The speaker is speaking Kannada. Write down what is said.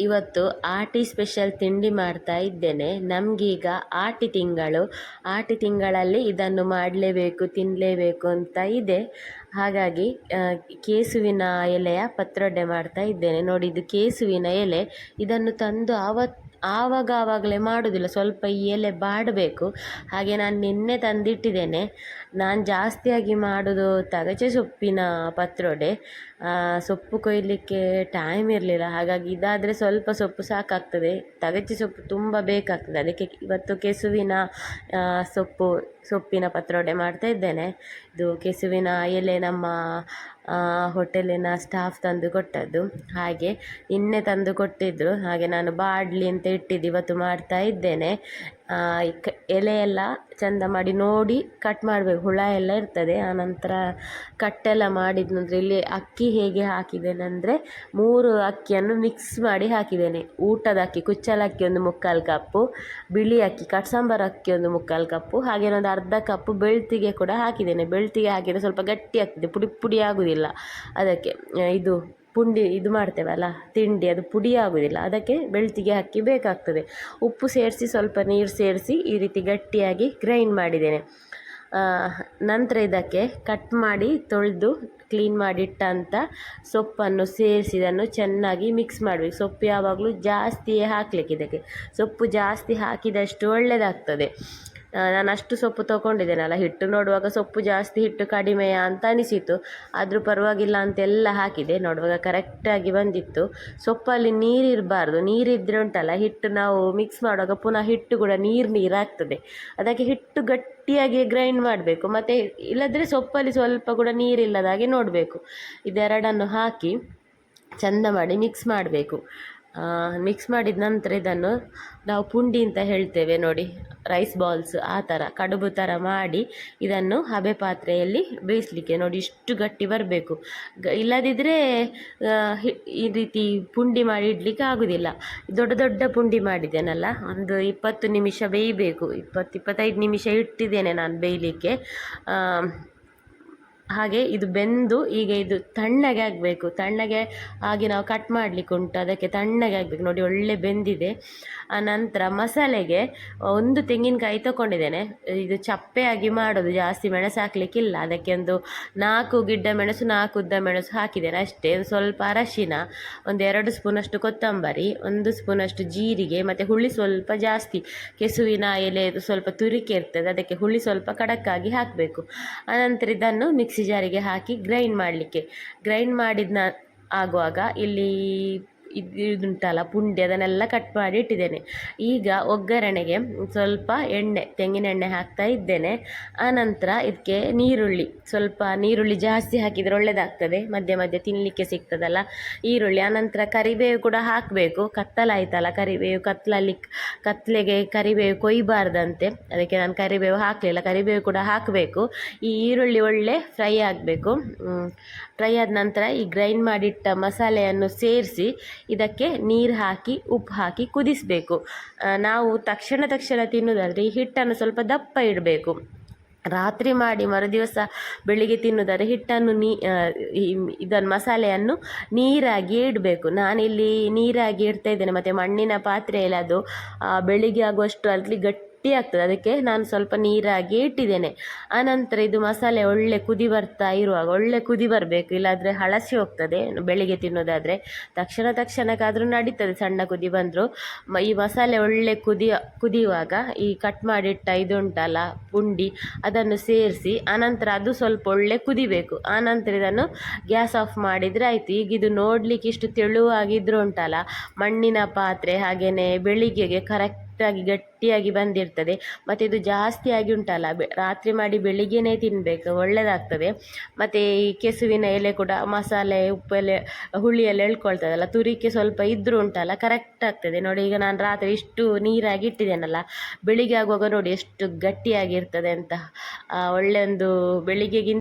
ಇವತ್ತು ಆಟಿ ಸ್ಪೆಷಲ್ ತಿಂಡಿ ಮಾಡ್ತಾ ಇದ್ದೇನೆ. ನಮಗೀಗ ಆಟಿ ತಿಂಗಳು. ಆಟಿ ತಿಂಗಳಲ್ಲಿ ಇದನ್ನು ಮಾಡಲೇಬೇಕು ತಿನ್ನಲೇಬೇಕು ಅಂತ ಇದೆ. ಹಾಗಾಗಿ ಕೇಸುವಿನ ಎಲೆಯ ಪತ್ರೊಡೆ ಮಾಡ್ತಾ ಇದ್ದೇನೆ. ನೋಡಿ, ಇದು ಕೇಸುವಿನ ಎಲೆ. ಇದನ್ನು ತಂದು ಆವತ್ತು ಆವಾಗ ಆವಾಗಲೇ ಮಾಡೋದಿಲ್ಲ. ಸ್ವಲ್ಪ ಎಲೆ ಬಾಡಬೇಕು. ಹಾಗೆ ನಾನು ನಿನ್ನೆ ತಂದಿಟ್ಟಿದ್ದೇನೆ. ನಾನು ಜಾಸ್ತಿಯಾಗಿ ಮಾಡೋದು ತಗಚೆ ಸೊಪ್ಪಿನ ಪತ್ರೊಡೆ. ಸೊಪ್ಪು ಕೊಯ್ಲಿಕ್ಕೆ ಟೈಮ್ ಇರಲಿಲ್ಲ. ಹಾಗಾಗಿ ಇದಾದರೆ ಸ್ವಲ್ಪ ಸೊಪ್ಪು ಸಾಕಾಗ್ತದೆ. ತಗಚೆ ಸೊಪ್ಪು ತುಂಬ ಬೇಕಾಗ್ತದೆ. ಅದಕ್ಕೆ ಇವತ್ತು ಕೆಸುವಿನ ಸೊಪ್ಪು ಸೊಪ್ಪಿನ ಪತ್ರೊಡೆ ಮಾಡ್ತಾ ಇದ್ದೇನೆ. ಇದು ಕೆಸುವಿನ ಎಲೆ ನಮ್ಮ ಹೋಟೆಲಿನ ಸ್ಟಾಫ್ ತಂದು ಕೊಟ್ಟದ್ದು. ಹಾಗೆ ನಿನ್ನೆ ತಂದು ಕೊಟ್ಟಿದ್ದರು ಹಾಗೆ ನಾನು ಬಾಡ್ಲಿ ಅಂತ ಇಟ್ಟಿದ್ದು ಇವತ್ತು ಮಾಡ್ತಾ ಇದ್ದೇನೆ. ಕ ಎಲೆ ಎಲ್ಲ ಚಂದ ಮಾಡಿ ನೋಡಿ ಕಟ್ ಮಾಡಬೇಕು. ಹುಳ ಎಲ್ಲ ಇರ್ತದೆ. ಆನಂತರ ಕಟ್ಟೆಲ್ಲ ಮಾಡಿದ ನಂತರ ಇಲ್ಲಿ ಅಕ್ಕಿ ಹೇಗೆ ಹಾಕಿದ್ದೇನೆಂದರೆ ಮೂರು ಅಕ್ಕಿಯನ್ನು ಮಿಕ್ಸ್ ಮಾಡಿ ಹಾಕಿದ್ದೇನೆ. ಊಟದ ಅಕ್ಕಿ ಕುಚ್ಚಲಕ್ಕಿ ಒಂದು ಮುಕ್ಕಾಲು ಕಪ್ಪು, ಬಿಳಿ ಅಕ್ಕಿ, ಕಟ್ಸಾಂಬಾರು ಅಕ್ಕಿ ಒಂದು ಮುಕ್ಕಾಲು ಕಪ್ಪು, ಹಾಗೆ ಒಂದು ಅರ್ಧ ಕಪ್ಪು ಬೆಳ್ತಿಗೆ ಕೂಡ ಹಾಕಿದ್ದೇನೆ. ಬೆಳ್ತಿಗೆ ಹಾಕಿದರೆ ಸ್ವಲ್ಪ ಗಟ್ಟಿ ಆಗ್ತದೆ, ಪುಡಿ ಪುಡಿ ಆಗುವುದಿಲ್ಲ ಅದಕ್ಕೆ ಇದು ಪುಂಡಿ ಇದು ಮಾಡ್ತೇವಲ್ಲ ತಿಂಡಿ, ಅದು ಪುಡಿ ಆಗೋದಿಲ್ಲ. ಅದಕ್ಕೆ ಬೆಳ್ತಿಗೆ ಅಕ್ಕಿ ಬೇಕಾಗ್ತದೆ. ಉಪ್ಪು ಸೇರಿಸಿ ಸ್ವಲ್ಪ ನೀರು ಸೇರಿಸಿ ಈ ರೀತಿ ಗಟ್ಟಿಯಾಗಿ ಗ್ರೈಂಡ್ ಮಾಡಿದ್ದೇನೆ. ನಂತರ ಇದಕ್ಕೆ ಕಟ್ ಮಾಡಿ ತೊಳೆದು ಕ್ಲೀನ್ ಮಾಡಿಟ್ಟಂಥ ಸೊಪ್ಪನ್ನು ಸೇರಿಸಿ ಇದನ್ನು ಚೆನ್ನಾಗಿ ಮಿಕ್ಸ್ ಮಾಡಬೇಕು. ಸೊಪ್ಪು ಯಾವಾಗಲೂ ಜಾಸ್ತಿಯೇ ಹಾಕಲಿಕ್ಕೆ ಇದಕ್ಕೆ. ಸೊಪ್ಪು ಜಾಸ್ತಿ ಹಾಕಿದಷ್ಟು ಒಳ್ಳೆಯದಾಗ್ತದೆ ನಾನು ಅಷ್ಟು ಸೊಪ್ಪು ತೊಗೊಂಡಿದ್ದೇನಲ್ಲ, ಹಿಟ್ಟು ನೋಡುವಾಗ ಸೊಪ್ಪು ಜಾಸ್ತಿ, ಹಿಟ್ಟು ಕಡಿಮೆಯಾ ಅಂತ ಅನಿಸಿತು ಆದರೂ ಪರವಾಗಿಲ್ಲ ಅಂತೆಲ್ಲ ಹಾಕಿದೆ, ನೋಡುವಾಗ ಕರೆಕ್ಟಾಗಿ ಬಂದಿತ್ತು. ಸೊಪ್ಪಲ್ಲಿ ನೀರಿರಬಾರ್ದು ನೀರಿದ್ದರೆ ಉಂಟಲ್ಲ, ಹಿಟ್ಟು ನಾವು ಮಿಕ್ಸ್ ಮಾಡುವಾಗ ಪುನಃ ಹಿಟ್ಟು ಕೂಡ ನೀರು ನೀರಾಗ್ತದೆ ಅದಕ್ಕೆ ಹಿಟ್ಟು ಗಟ್ಟಿಯಾಗಿ ಗ್ರೈಂಡ್ ಮಾಡಬೇಕು, ಮತ್ತು ಇಲ್ಲದ್ರೆ ಸೊಪ್ಪಲ್ಲಿ ಸ್ವಲ್ಪ ಕೂಡ ನೀರಿಲ್ಲದ ಹಾಗೆ ನೋಡಬೇಕು. ಇದೆರಡನ್ನು ಹಾಕಿ ಚಂದ ಮಾಡಿ ಮಿಕ್ಸ್ ಮಾಡಬೇಕು. ಮಿಕ್ಸ್ ಮಾಡಿದ ನಂತರ ಇದನ್ನು ನಾವು ಪುಂಡಿ ಅಂತ ಹೇಳ್ತೇವೆ ನೋಡಿ ರೈಸ್ ಬಾಲ್ಸ್ ಆ ಥರ ಕಡುಬು ಥರ ಮಾಡಿ ಇದನ್ನು ಹಬೆ ಪಾತ್ರೆಯಲ್ಲಿ ಬೇಯಿಸಲಿಕ್ಕೆ ನೋಡಿ ಇಷ್ಟು ಗಟ್ಟಿ ಬರಬೇಕು. ಇಲ್ಲದಿದ್ದರೆ ಈ ರೀತಿ ಪುಂಡಿ ಮಾಡಿ ಇಡಲಿಕ್ಕೆ ಆಗೋದಿಲ್ಲ. ದೊಡ್ಡ ದೊಡ್ಡ ಪುಂಡಿ ಮಾಡಿದ್ದೇನಲ್ಲ, ಒಂದು ಇಪ್ಪತ್ತು ನಿಮಿಷ ಬೇಯಬೇಕು. ಇಪ್ಪತ್ತು ಇಪ್ಪತ್ತೈದು ನಿಮಿಷ ಇಟ್ಟಿದ್ದೇನೆ ನಾನು ಬೇಯಲಿಕ್ಕೆ. ಹಾಗೆ ಇದು ಬೆಂದು ಈಗ ಇದು ತಣ್ಣಗೆ ಆಗಬೇಕು. ತಣ್ಣಗೆ ಆಗಿ ನಾವು ಕಟ್ ಮಾಡಲಿಕ್ಕೆ ಉಂಟು. ಅದಕ್ಕೆ ತಣ್ಣಗೆ ಆಗಬೇಕು. ನೋಡಿ ಒಳ್ಳೆ ಬೆಂದಿದೆ. ಆ ನಂತರ ಮಸಾಲೆಗೆ ಒಂದು ತೆಂಗಿನಕಾಯಿ ತಗೊಂಡಿದ್ದೇನೆ ಇದು ಚಪ್ಪೆಯಾಗಿ ಮಾಡೋದು ಜಾಸ್ತಿ ಮೆಣಸು ಹಾಕಲಿಕ್ಕಿಲ್ಲ. ಅದಕ್ಕೆ ಒಂದು ನಾಲ್ಕು ಗಿಡ್ಡ ಮೆಣಸು, ನಾಲ್ಕು ಉದ್ದ ಮೆಣಸು ಹಾಕಿದ್ದೇನೆ ಅಷ್ಟೇ. ಒಂದು ಸ್ವಲ್ಪ ಅರಶಿನ, ಒಂದು ಎರಡು ಸ್ಪೂನಷ್ಟು ಕೊತ್ತಂಬರಿ, ಒಂದು ಸ್ಪೂನಷ್ಟು ಜೀರಿಗೆ, ಮತ್ತು ಹುಳಿ ಸ್ವಲ್ಪ ಜಾಸ್ತಿ. ಕೆಸುವಿನ ಎಲೆ ಸ್ವಲ್ಪ ತುರಿಕೆ ಇರ್ತದೆ. ಅದಕ್ಕೆ ಹುಳಿ ಸ್ವಲ್ಪ ಖಡಕ್ಕಾಗಿ ಹಾಕಬೇಕು. ಆನಂತರ ಇದನ್ನು ಮಿಕ್ಸಿ ಜಾರಿಗೆ ಹಾಕಿ ಗ್ರೈಂಡ್ ಮಾಡಲಿಕ್ಕೆ. ಗ್ರೈಂಡ್ ಮಾಡಿದ ಆಗುವಾಗ ಇಲ್ಲಿ ಇದು ಇದುಂಟಲ್ಲ, ಪುಂಡಿ ಅದನ್ನೆಲ್ಲ ಕಟ್ ಮಾಡಿ ಇಟ್ಟಿದ್ದೇನೆ. ಈಗ ಒಗ್ಗರಣೆಗೆ ಸ್ವಲ್ಪ ಎಣ್ಣೆ, ತೆಂಗಿನ ಎಣ್ಣೆ ಹಾಕ್ತಾ ಇದ್ದೇನೆ. ಆನಂತರ ಇದಕ್ಕೆ ನೀರುಳ್ಳಿ. ಸ್ವಲ್ಪ ನೀರುಳ್ಳಿ ಜಾಸ್ತಿ ಹಾಕಿದರೆ ಒಳ್ಳೆಯದಾಗ್ತದೆ ಮಧ್ಯೆ ಮಧ್ಯೆ ತಿನ್ನಲಿಕ್ಕೆ ಸಿಗ್ತದಲ್ಲ. ಈರುಳ್ಳಿ, ಆನಂತರ ಕರಿಬೇವು ಕೂಡ ಹಾಕಬೇಕು. ಕತ್ತಲಾಯ್ತಲ್ಲ ಕರಿಬೇವು ಕತ್ತಲಲ್ಲಿ ಕತ್ತಲೆಗೆ ಕರಿಬೇವು ಕೊಯ್ಬಾರ್ದಂತೆ. ಅದಕ್ಕೆ ನಾನು ಕರಿಬೇವು ಹಾಕಲಿಲ್ಲ, ಕರಿಬೇವು ಕೂಡ ಹಾಕಬೇಕು. ಈ ಈರುಳ್ಳಿ ಒಳ್ಳೆ ಫ್ರೈ ಆಗಬೇಕು. ಫ್ರೈ ಆದ ನಂತರ ಈ ಗ್ರೈಂಡ್ ಮಾಡಿಟ್ಟ ಮಸಾಲೆಯನ್ನು ಸೇರಿಸಿ ಇದಕ್ಕೆ ನೀರು ಹಾಕಿ, ಉಪ್ಪು ಹಾಕಿ ಕುದಿಸಬೇಕು. ನಾವು ತಕ್ಷಣ ತಕ್ಷಣ ತಿನ್ನೋದಾದರೆ ಈ ಹಿಟ್ಟನ್ನು ಸ್ವಲ್ಪ ದಪ್ಪ ಇಡಬೇಕು. ರಾತ್ರಿ ಮಾಡಿ ಮರುದಿವಸ ಬೆಳಿಗ್ಗೆ ತಿನ್ನೋದಾದ್ರೆ ಹಿಟ್ಟನ್ನು ನೀ ಇದನ್ನು ಮಸಾಲೆಯನ್ನು ನೀರಾಗಿ ಇಡಬೇಕು. ನಾನಿಲ್ಲಿ ನೀರಾಗಿ ಇಡ್ತಾ ಇದ್ದೇನೆ, ಮತ್ತು ಮಣ್ಣಿನ ಪಾತ್ರೆಯಲ್ಲಿ ಅದು ಬೆಳಿಗ್ಗೆ ಆಗುವಷ್ಟು ಅಲ್ಲಿ ಗಟ್ಟಿ ಆಗ್ತದೆ. ಅದಕ್ಕೆ ನಾನು ಸ್ವಲ್ಪ ನೀರಾಗಿ ಇಟ್ಟಿದ್ದೇನೆ. ಆನಂತರ ಇದು ಮಸಾಲೆ ಒಳ್ಳೆ ಕುದಿ ಬರ್ತಾ ಇರುವಾಗ, ಒಳ್ಳೆ ಕುದಿ ಬರಬೇಕು. ಇಲ್ಲಾದರೆ ಹಳಸಿ ಹೋಗ್ತದೆ ಬೆಳಿಗ್ಗೆ ತಿನ್ನೋದಾದರೆ. ತಕ್ಷಣ ತಕ್ಷಣಕ್ಕಾದರೂ ನಡೀತದೆ ಸಣ್ಣ ಕುದಿ ಬಂದರೂ. ಈ ಮಸಾಲೆ ಒಳ್ಳೆ ಕುದಿ ಕುದಿಯುವಾಗ ಈ ಕಟ್ ಮಾಡಿಟ್ಟ ಇದುಂಟಲ್ಲ ಪುಂಡಿ, ಅದನ್ನು ಸೇರಿಸಿ ಆನಂತರ ಅದು ಸ್ವಲ್ಪ ಒಳ್ಳೆ ಕುದಿಬೇಕು. ಆನಂತರ ಇದನ್ನು ಗ್ಯಾಸ್ ಆಫ್ ಮಾಡಿದರೆ ಆಯಿತು. ಈಗ ಇದು ನೋಡಲಿಕ್ಕೆ ಇಷ್ಟು ತೆಳುವಾಗಿದ್ರೂ ಉಂಟಲ್ಲ, ಮಣ್ಣಿನ ಪಾತ್ರೆ ಹಾಗೆಯೇ ಬೆಳಿಗ್ಗೆಗೆ ಕರೆಕ್ಟ್ ಆಗಿ ಗಟ್ಟಿಯಾಗಿ ಬಂದಿರ್ತದೆ. ಮತ್ತು ಇದು ಜಾಸ್ತಿ ಆಗಿ ಉಂಟಲ್ಲ ರಾತ್ರಿ ಮಾಡಿ ಬೆಳಿಗ್ಗೆನೇ ತಿನ್ನಬೇಕು ಒಳ್ಳೆಯದಾಗ್ತದೆ ಮತ್ತು ಈ ಕೆಸುವಿನ ಎಲೆ ಕೂಡ ಮಸಾಲೆ ಉಪ್ಪೆಲೆ ಹುಳಿಯೆಲ್ಲ ಎಳ್ಕೊಳ್ತದಲ್ಲ, ತುರಿಕೆ ಸ್ವಲ್ಪ ಇದ್ದರೂ ಉಂಟಲ್ಲ ಕರೆಕ್ಟ್ ಆಗ್ತದೆ. ನೋಡಿ, ಈಗ ನಾನು ರಾತ್ರಿ ಇಷ್ಟು ನೀರಾಗಿ ಇಟ್ಟಿದ್ದೇನಲ್ಲ, ಬೆಳಿಗ್ಗೆ ಆಗುವಾಗ ನೋಡಿ ಎಷ್ಟು ಗಟ್ಟಿಯಾಗಿರ್ತದೆ ಅಂತ ಒಳ್ಳೆಯ ಒಂದು ಬೆಳಿಗ್ಗೆಗಿಂತ